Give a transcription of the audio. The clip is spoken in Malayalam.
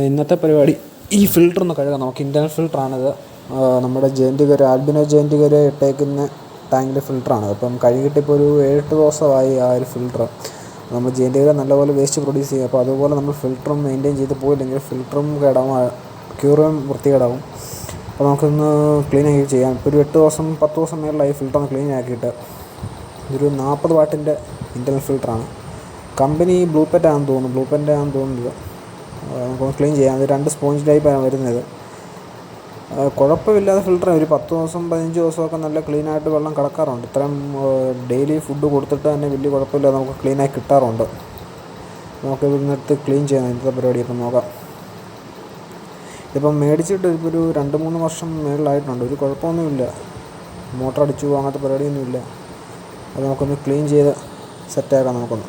ഇന്നത്തെ പരിപാടി ഈ ഫിൽറ്റർ ഒന്ന് കഴുകാം. നമുക്ക് ഇന്റേർണൽ ഫിൽറ്ററാണിത് നമ്മുടെ ജയന്തികര ആൽബിനോ ജയന്തികര ഇട്ടേക്കുന്ന ടാങ്കിലെ ഫിൽറ്ററാണ് അപ്പം കഴുകിയിട്ട് ഇപ്പോൾ ഒരു ഏഴെട്ട് ദിവസമായി ആ ഒരു ഫിൽറ്റർ നമ്മൾ ജയന്തികര നല്ലപോലെ വേസ്റ്റ് പ്രൊഡ്യൂസ് ചെയ്യും അപ്പോൾ അതുപോലെ നമ്മൾ ഫിൽറ്ററും മെയിന്റെയിൻ ചെയ്ത് പോയില്ലെങ്കിൽ ഫിൽറ്ററും കേടാവും ക്യൂറും വൃത്തികേടാവും. അപ്പോൾ നമുക്കൊന്ന് ക്ലീൻ ആക്കി ചെയ്യാം. ഇപ്പോൾ ഒരു എട്ട് ദിവസം പത്ത് ദിവസം മേളിലായി ഫിൽറ്റർ ഒന്ന് ക്ലീൻ ആക്കിയിട്ട് ഇതൊരു നാൽപ്പത് വാട്ടിന്റെ ഇന്റർണൽ ഫിൽറ്ററാണ് കമ്പനി ബ്ലൂ പെറ്റ് ആണെന്ന് തോന്നുന്നു. ബ്ലൂ പെറ്റ് ആണെന്ന് തോന്നുന്നത്. നമുക്കൊന്ന് ക്ലീൻ ചെയ്യാം. അത് രണ്ട് സ്പോഞ്ച് ടൈപ്പാണ് വരുന്നത്. കുഴപ്പമില്ലാതെ ഫിൽട്ടർ ഒരു പത്ത് ദിവസം പതിനഞ്ച് ദിവസമൊക്കെ നല്ല ക്ലീനായിട്ട് വെള്ളം കിടക്കാറുണ്ട്. ഇത്രയും ഡെയിലി ഫുഡ് കൊടുത്തിട്ട് തന്നെ വലിയ കുഴപ്പമില്ലാതെ നമുക്ക് ക്ലീനായി കിട്ടാറുണ്ട്. നമുക്ക് ഇന്നെടുത്ത് ക്ലീൻ ചെയ്യാം. ഇന്നത്തെ പരിപാടി ഇപ്പം നോക്കാം. ഇതിപ്പം മേടിച്ചിട്ട് ഇപ്പോൾ ഒരു രണ്ട് മൂന്ന് വർഷം മേളിലായിട്ടുണ്ട്. ഒരു കുഴപ്പമൊന്നുമില്ല. മോട്ടർ അടിച്ചു അങ്ങനത്തെ പരിപാടിയൊന്നുമില്ല. അത് നമുക്കൊന്ന് ക്ലീൻ ചെയ്ത് സെറ്റാക്കാം നമുക്കൊന്ന്.